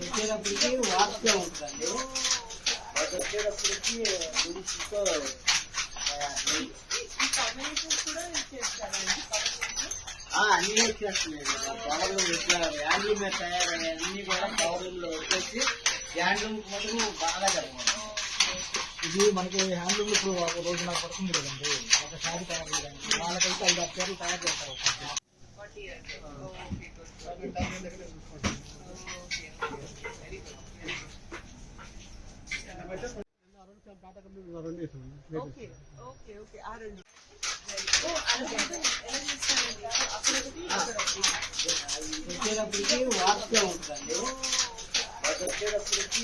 వచ్చేటప్పటికి వాక్యం ఉంటుందండి అది వచ్చేటప్పటికి గురుతో అన్నీ వచ్చేస్తున్నాయి పవర్లు ఇట్లా యాండ్లు మీద తయారయ్యాయి అన్నీ కూడా పవర్లో వచ్చేసి హ్యాండ్లూమ్ మటుకు బాగా జరుగుతుంది ఇది మనకి హ్యాండ్లూమ్ ఇప్పుడు ఒక రోజు నాకు పడుతుంది కదండి ఒకసారి తయారు చేయడానికి వాళ్ళకైతే ఐదు ఆరు పేర్లు తయారు చేస్తారు ఒక sari. Forty years okay good అది దాని దగ్గర చూసుకోండి. వెరీ గుడ్ ఆ రెండు చాలా టాటా కంపెనీ రెండు వేసాను. ఓకే ఓకే ఓకే ఆ రెండు ఓ అలాగే ఎలా చేస్తారండి అక్కడ ఒకటి అక్కడ ఒకటి వచ్చేటప్పటికి వార్తే ఉంటుందండి అది వచ్చేటప్పటికి